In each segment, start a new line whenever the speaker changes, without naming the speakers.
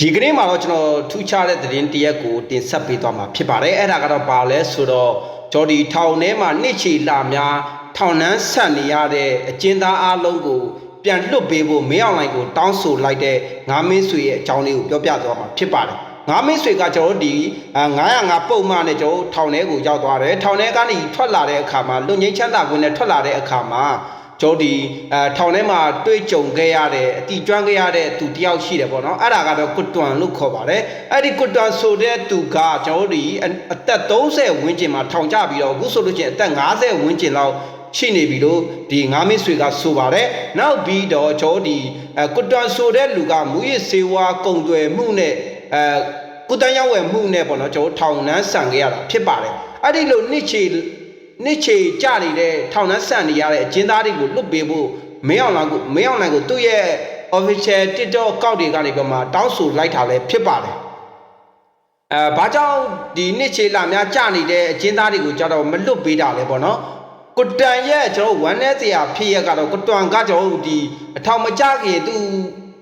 ဒီကနေ့မှာတော့ကျွန်တော်ထူးခြားတဲ့သတင်းတစ်ရက်ကိုတင်ဆက်ပေးသွားမှာဖြစ်ပါတယ်အဲ့ဒါကတော့ဘာလဲဆိုတော့ဂျော်ဒီထောင်ထဲမှာနှစ်ချီလာများထောင်နှန်းဆက်နေရတဲ့အကျဉ်းသားအလုံးကိုပြန်လွတ်ပေးဖို့မင်းအောင်လိုင်ကိုတောင်းဆိုလိုက်တဲ့ငါမင်းဆွေရဲ့အကြောင်းလေးကိုပြောပြသွားမှာဖြစ်ပါတယ်ငါမင်းဆွေကကျွန်တော်တို့ဒီ905ပုံမှန်နဲ့ကျွန်တော်တို့ထောင်ထဲကိုရောက်သွားတယ်ထောင်ထဲကနေထွက်လာတဲ့အခါမှာလွတ်ငင်းချမ်းသာခွင့်နဲ့ထွက်လာတဲ့အခါမှာ ကျိုးဒီအဲထောင်ထဲမှာတွေ့ကြုံခဲ့ရတဲ့အတီကျွမ်းခဲ့ရတဲ့သူတယောက်ရှိတယ်ပေါ့နော်အဲ့ဒါကတော့ကွတ်တွန်လို့ခေါ်ပါတယ်အဲ့ဒီကွတ်တွန်ဆိုတဲ့သူကကျွန်တော်တို့ဒီအအသက်30ဝန်းကျင်မှာထောင်ကျပြီးတော့အခုဆိုလို့ချင်းအသက်50ဝန်းကျင်လောက်ရှိနေပြီလို့ဒီငါးမင်းဆွေကဆိုပါတယ်နောက်ပြီးတော့ကျွန်တော်ဒီအဲကွတ်တွန်ဆိုတဲ့လူကမူရစ်စေဝါကုံသွယ်မှုနဲ့အဲကုတန်းရောက်ဝယ်မှုနဲ့ပေါ့နော်ကျွန်တော်ထောင်နှန်းဆန်ခဲ့ရတာဖြစ်ပါတယ်အဲ့ဒီလိုနှစ်ချီ နှစ်ချေကြနေတဲ့ထောင်နှန်းဆန်နေရတဲ့အကျဉ်းသားတွေကိုလွတ်ပေးဖို့မင်းအောင်လောင်ကိုမင်းအောင်လိုင်ကိုသူ့ရဲ့ official TikTok ကောက်တွေကနေပြီးမှတောင်းဆိုလိုက်တာလည်းဖြစ်ပါတယ်အဲဘာကြောင့်ဒီနှစ်ချေလာများကြနေတဲ့အကျဉ်းသားတွေကိုကြတော့မလွတ်ပေးတာလဲပေါ့နော်ကွတန်ရဲ့ကျွန်တော်ဝမ်းနဲ့စရာဖြစ်ရကတော့ကွတန်ကကျွန်တော်ဒီအထောင်မကြခင်သူ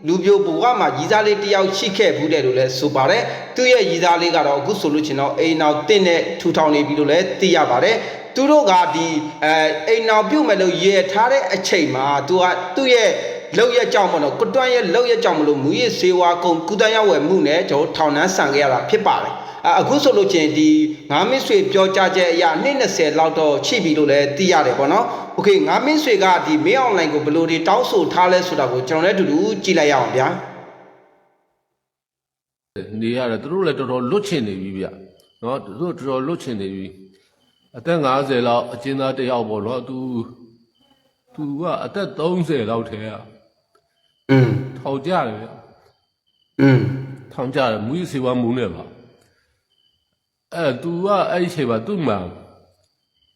လူပြိုဘဝမှာရီးစားလေးတယောက်ရှိခဲ့ဘူးတယ်လို့လည်းဆိုပါတယ်သူ့ရဲ့ရီးစားလေးကတော့အခုဆိုလို့ချင်တော့အိမ်နောက်တင့်နဲ့ထူထောင်နေပြီလို့လည်းသိရပါတယ်သူတို့ကဒီအဲအိမ်နောက်ပြုတ်မဲ့လို့ရေထားတဲ့အချိန်မှာသူကသူ့ရဲ့လောက်ရက်ကြောင့်မလို့ကွတွန်းရဲ့လောက်ရက်ကြောင့်မလို့မူရစ်စေဝါကုံကုတန်းရောက်ဝယ်မှုနဲ့ကျွန်တော်ထောင်နှန်းဆန်ခဲ့ရတာဖြစ်ပါတယ် အအခုဆိုလို့ချင်းဒီငါးမင်းဆွေပြောကြချက်အရာ220လောက်တော့ချိပြီလို့လည်းသိရတယ်ပေါ့နော်โอเคငါးမင်းဆွေကဒီမင်းအွန်လိုင်းကိုဘယ်လိုတွေတောင်းဆိုထားလဲဆိုတာကိုကျွန်တော်လည်းအတူတူကြည့်လိုက်ရအောင်ဗျာ
နေရတယ်သူတို့လည်းတော်တော်လွတ်ချင်နေပြီဗျနော်သူတို့တော်တော်လွတ်ချင်နေပြီအသက်50လောက်အကျဉ်းသားတစ်ယောက်ပေါ့နော်သူသူကအသက်30လောက်ထဲက
อืม
ထောင်ကြတယ်ဗျ
อืม
ထောင်ကြတယ်မူကြီးစေဝါမူနဲ့ပါ အဲသူကအဲ့ဒီအချိန်မှာသူ့မှာ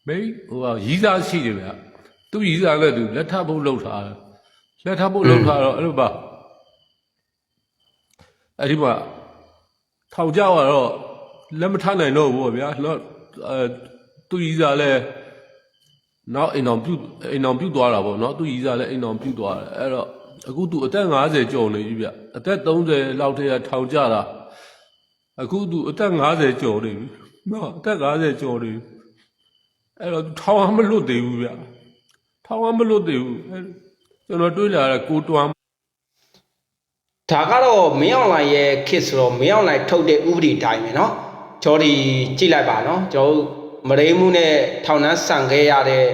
မိဟိုကရီးစားရှိတယ်ဗျသူရီးစားလည်းသူလက်ထပ်ဖို့လှုပ်ထားတယ်လက်ထပ်ဖို့လှုပ်ထားတော့အဲ့လိုပါအဲ့ဒီမှာထောင်ကြတော့လက်မထနိုင်တော့ဘူးပေါ့ဗျာတော့အဲသူရီးစားလည်းနောက်အိမ်အောင်ပြုတ်အိမ်အောင်ပြုတ်သွားတာပေါ့နော်သူရီးစားလည်းအိမ်အောင်ပြုတ်သွားတယ်အဲ့တော့အခုသူအသက်50ကျော်နေပြီဗျအသက်30လောက်တည်းကထောင်ကြတာ အခုသူအသက်50ကျော်နေပြီနော်အသက်50ကျော်နေပြီအဲ့တော့သူထောင်အောင်မလွတ်သေးဘူးဗျထောင်အောင်မလွတ်သေးဘူးအဲ့ကျွန်တော်တွေးလာတာကိုတွမ်း
ဒါကတော့မင်းအွန်လိုင်းရဲ့ kit ဆိုတော့မင်းအွန်လိုင်းထုတ်တဲ့ဥပဒေတိုင်းပဲเนาะကျော်ဒီကြည့်လိုက်ပါเนาะကျွန်တော်တို့မရိမှုနဲ့ထောင်နှန်းဆန်ခဲ့ရတဲ့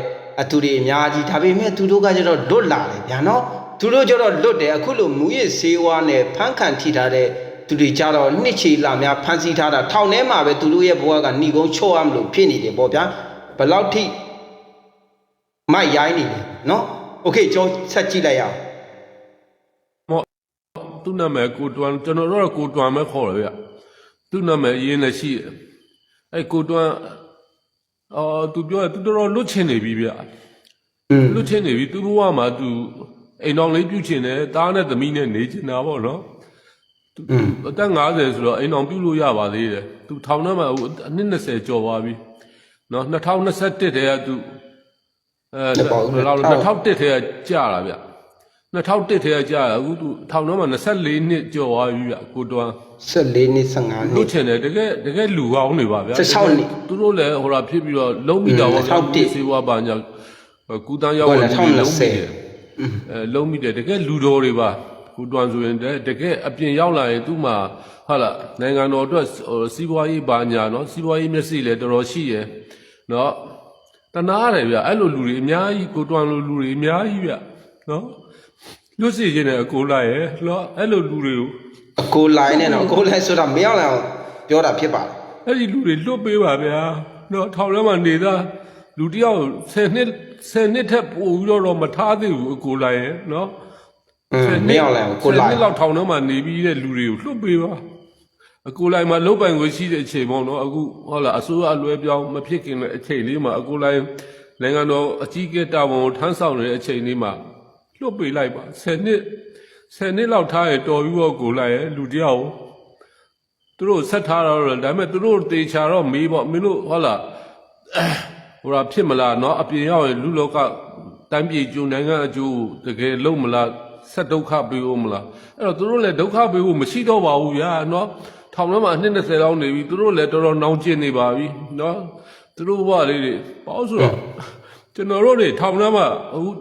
အသူတွေအများကြီးဒါပေမဲ့သူတို့ကကျတော့လွတ်လာတယ်ဗျာเนาะသူတို့ကျတော့လွတ်တယ်အခုလိုမူရစ်ဆေးဝါးနဲ့ဖမ်းခံထိထားတဲ့ သူတွေကြတော့နှစ်ချီလာများဖမ်းဆီးထားတာထောင်ထဲမှာပဲသူတို့ရဲ့ဘဝကဏီကုန်းချော့ရမလို့ဖြစ်နေတယ်ပေါ့ဗျာဘယ်လောက်ထိမိုက်ရိုင်းနေလဲเนาะโอเคကျွန်တော်ဆက်ကြည့်လိုက်ရအောင်
မော့သူ့နာမည်ကိုတွမ်းကျွန်တော်တို့ကကိုတွမ်းပဲခေါ်တယ်ဗျသူ့နာမည်အရင်လည်းရှိတယ်အဲ့ကိုတွမ်းအော်သူပြောတယ်သူတော်တော်လွတ်ချင်နေပြီဗျ
อืม
လွတ်ချင်နေပြီသူ့ဘဝမှာသူအိမ်တော်လေးပြုတ်ချင်တယ်သားနဲ့သမီးနဲ့နေချင်တာပေါ့နော်
อืม
အသက်50ဆိုတော့အိမ်တော်ပြုတ်လို့ရပါသေးတယ်သူထောင်ထဲမှာဟိုအနှစ်20ကျော်သွားပြီနော်2021တည်းကသူအဲ
ဟုတ်ပါဘူး
2001တည်းကကြာတာဗျ2001တည်းကကြာတာအခုသူထောင်ထဲမှာ24နှစ်ကျော်သွားပြီဗျကိုတွန်း
14နှစ်15
လွ
နှစ်
တ်ချင်တယ်တကယ်တကယ်လူကောင်းနေပါဗျာ
16နှစ်
သူတို့လည်းဟိုလာဖြစ်ပြီးတော့လုံးမိတာပေါ့
2001
စေဝါပါညာကူတန်းရောက်
ဟုတ်
ဝင်
လား
ပြီးလုံးမိတယ်
2020
အဲလုံးမိတယ်တကယ်လူတော်တွေပါ ကိုတွန်းဆိုရင်တတကယ်အပြင်ရောက်လာရင်သူ့မှာဟာလာနိုင်ငံတော်အတွက်ဟိုစီးပွားရေးပါညာနော်စီးပွားရေးမျက်စိလည်းတော်တော်ရှိရယ်နော်တနာရတယ်ဗျအဲ့လိုလူတွေအများကြီးကိုတွန်းလိုလူတွေအများကြီးဗျနော်လွတ်စီခြင်းနဲ့အကိုလိုက်ရယ်နော်အဲ့လိုလူတွေကို
အကိုလိုင်းနဲ့တော့အကိုလိုင်းဆိုတာမရောက်လာအောင်ပြောတာဖြစ်ပါတယ်
အဲ့ဒီလူတွေလွတ်ပေးပါဗျာနော်ထောင်ထဲမှာနေသားလူတစ်ယောက်10နှစ်10နှစ်ထက်ပိုပြီးတော့တော့မထားသေးဘူးအကိုလိုက်ရယ်နော်
อืมမရောက်လာအောင်ကိုလိုင်း
10နှစ်လောက်ထောင်ထဲမှာနေပြီးတဲ့လူတွေကိုလွတ်ပေးပါအကိုလိုက်မှာလုတ်ပိုင်ကိုရှိတဲ့အချိန်ပေါ့နော်အခုဟုတ်လားအစိုးရအလွဲပြောင်းမဖြစ်ခင်တဲ့အချိန်လေးမှာအကိုလိုက်နိုင်ငံတော်အကြီးအကဲတာဝန်ကိုထမ်းဆောင်နေတဲ့အချိန်လေးမှာလွတ်ပေးလိုက်ပါ10နှစ်10နှစ်လောက်ထားရတော်ပြီးတော့ကိုလိုက်ရယ်လူတစ်ယောက်ကို သူတို့ဆက်ထားတော့တယ်ဒါပေမဲ့သူတို့တေချာတော့မေးပေါ့မင်းတို့ဟုတ်လားဟိုတာဖြစ်မလားเนาะအပြင်ရောက်ရင်လူလောကတိုင်းပြည်ကျုံနိုင်ငံအကျိုးတကယ်လုံးမလား ဆက်ဒုက္ခပေးဦးမလားအဲ့တော့သူတို့လည်းဒုက္ခပေးဖို့မရှိတော့ပါဘူးဗျာနော်ထောင်ထဲမှာအနှစ်20လောက်နေပြီသူတို့လည်းတော်တော်နောင်ကျင်နေပါပြီနော်သူတို့ဘဝလေးတွေပေါ့ဆိုတော့ကျွန်တော်တို့တွေထောင်ထဲမှာအခု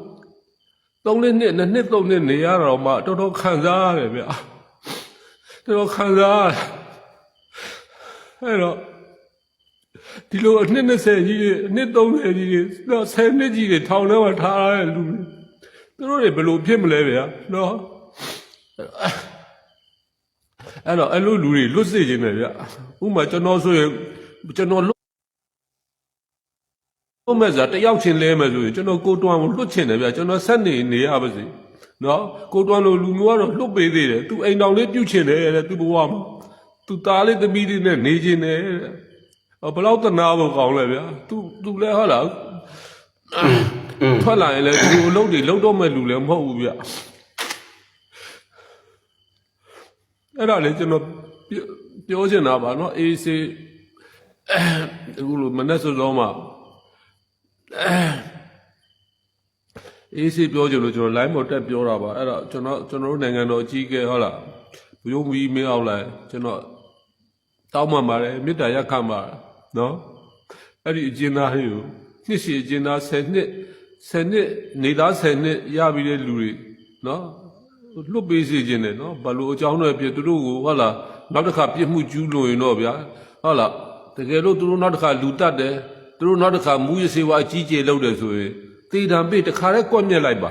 သုံးနှစ်နှစ်နှစ်နှစ်သုံးနှစ်နေရတော့မှတော်တော်ခံစားရတယ်ဗျာတော်တော်ခံစားရတယ်အဲ့တော့ဒီလိုအနှစ်20ကြီးတွေအနှစ်30ကြီးတွေတော့10နှစ်ကြီးတွေထောင်ထဲမှာထားရတဲ့လူတွေ သူတို့တွေဘယ်လိုဖြစ်မလဲဗျာနော်အဲ့တော့အဲ့လိုလူတွေလွတ်စေခြင်းပဲဗျာဥပမာကျွန်တော်ဆိုရင်ကျွန်တော်လွတ်လွတ်မဲ့စားတယောက်ချင်းလဲမဲ့ဆိုရင်ကျွန်တော်ကိုတွန်းကိုလွတ်ချင်တယ်ဗျာကျွန်တော်ဆက်နေနေရပါစေနော်ကိုတွန်းလိုလူမျိုးကတော့လွတ်ပေးသေးတယ်သူအိမ်တော်လေးပြုတ်ချင်တယ်တဲ့သူဘဝမှာသူသားလေးသမီးလေးနဲ့နေချင်တယ်တဲ့။ဘယ်လောက်တနာဖို့ကောင်းလဲဗျာ။ तू तू လဲဟုတ်လား။ ထွက်လာရင်လည်းဒီလိုအလုပ်တွေလုပ်တော့မဲ့လူလည်းမဟုတ်ဘူးဗျ။အဲ့ဒါလေကျွန်တော်ပြောပြောချင်တာပါနော်အေးစေးအခုလိုမနေ့စောစောမှအေးစေးပြောချင်လို့ကျွန်တော် line ပေါ်တက်ပြောတာပါအဲ့တော့ကျွန်တော်ကျွန်တော်တို့နိုင်ငံတော်အကြီးအကဲဟုတ်လားဘုရုံမီမင်းအောင်လိုက်ကျွန်တော်တောင်းပန်ပါတယ်မေတ္တာရက်ခံပါနော်အဲ့ဒီအကျဉ်းသားတွေကို နှစ်ရှည်အကျဉ်းသား10နှစ်10နှစ်နေသား10နှစ်ရပြီးတဲ့လူတွေနော်လွတ်ပေးစေခြင်းနဲ့နော်ဘာလို့အကြောင်းတွေပြသူတို့ကိုဟုတ်လားနောက်တစ်ခါပြစ်မှုကျူးလွန်ရင်တော့ဗျာဟုတ်လားတကယ်လို့သူတို့နောက်တစ်ခါလူတတ်တယ်သူတို့နောက်တစ်ခါမူရစေဝါအကြီးကျယ်လုပ်တယ်ဆိုရင်တေတံပေးတစ်ခါတည်းကွက်မြက်လိုက်ပါ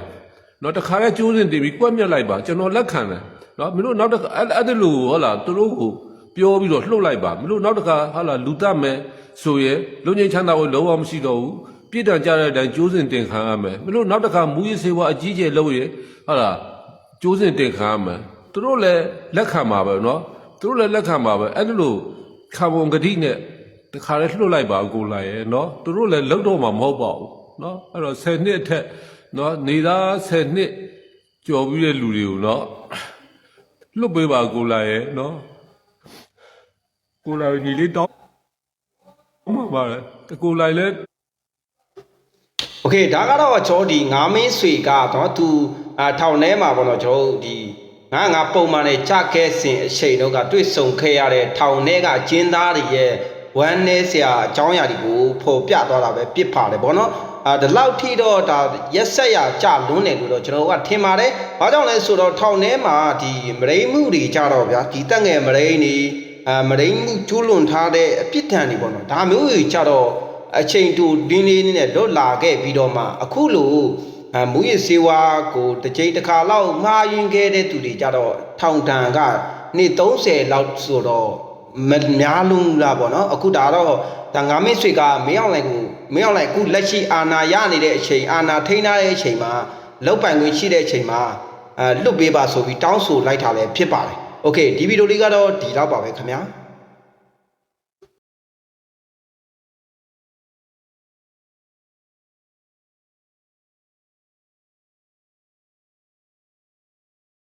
နော်တခါလဲကျိုးစင်တင်ပြီးကွက်မြက်လိုက်ပါကျွန်တော်လက်ခံတယ်နော်မင်းတို့နောက်တစ်ခါအဲ့အဲ့ဒီလိုဟုတ်လားသူတို့ကိုပြောပြီးတော့လှုပ်လိုက်ပါမင်းတို့နောက်တစ်ခါဟုတ်လားလူတတ်မယ် ဆိုရဲလုံငိမ့်ချမ်းသာဖို့လုံးဝမရှိတော့ဘူးပြစ်ဒဏ်ကြတဲ့အတိုင်းကျိုးစင်တင်ခံရမယ်မင်းတို့နောက်တစ်ခါမူရစေဝါအကြီးကျယ်လုပ်ရဲဟုတ်လားကျိုးစင်တင်ခံရမယ်သူတို့လည်းလက်ခံပါပဲနော်သူတို့လည်းလက်ခံပါပဲအဲ့ဒီလိုခံပုံဂတိနဲ့တခါလဲလှုပ်လိုက်ပါအကိုလိုက်ရဲ့နော်သူတို့လည်းလှုပ်တော့မှာမဟုတ်ပါဘူးနော်အဲ့တော့10နှစ်အထက်နော်နေသား10နှစ်ကြော်ပြီးတဲ့လူတွေကိုနော်လွတ်ပေးပါကိုလာရဲ့နော်ကိုလာညီလေးတောင်း မှပါလေကိုလာလည်း
โอเคဒါကတော့ကျွန်တော်ဒီငါမင်းဆွေကတော့သူအာထောင်ထဲမှာပေါ့နော်ကျွန်တော်ဒီငါငါပုံမှန်နဲ့ကြခဲစင်အချိန်တော့ကတွေ့ဆုံခဲ့ရတဲ့ထောင်ထဲကကျင်းသားတွေရဲ့ဝမ်းနည်းစရာအကြောင်းအရာတွေကိုဖော်ပြသွားတာပဲပြစ်ပါတယ်ပေါ့နော်အာဒီလောက်ထိတော့ဒါရက်ဆက်ရကြလွန်းတယ်လို့တော့ကျွန်တော်ကထင်ပါတယ်။ဘာကြောင့်လဲဆိုတော့ထောင်ထဲမှာဒီမရိမှုတွေကြတော့ဗျာဒီတက်ငယ်မရိနေ အာမရိမှုကျူးလွန်ထားတဲ့အပြစ်ဒဏ်တွေပေါ့နော်ဒါမျိုးတွေကြတော့အချိန်တူတင်းလေးနဲ့လွတ်လာခဲ့ပြီးတော့မှအခုလိုအမူရစေဝါကိုတစ်ကြိမ်တစ်ခါလောက်မှားယွင်းခဲ့တဲ့သူတွေကြတော့ထောင်ဒဏ်ကနှစ်30လောက်ဆိုတော့မများလုံးလားပေါ့နော်အခုဒါတော့ဒါငါမင်းဆွေကမင်းအောင်လိုက်ကိုမင်းအောင်လိုက်အခုလက်ရှိအာနာရနေတဲ့အချိန်အာနာထိန်းထားတဲ့အချိန်မှာလောက်ပိုင်ခွင့်ရှိတဲ့အချိန်မှာအဲလွတ်ပေးပါဆိုပြီးတောင်းဆိုလိုက်တာလည်းဖြစ်ပါတယ် โอเคဒီဗီဒီယိုလေးကတော့ဒီလောက်ပါပဲခင်ဗျာ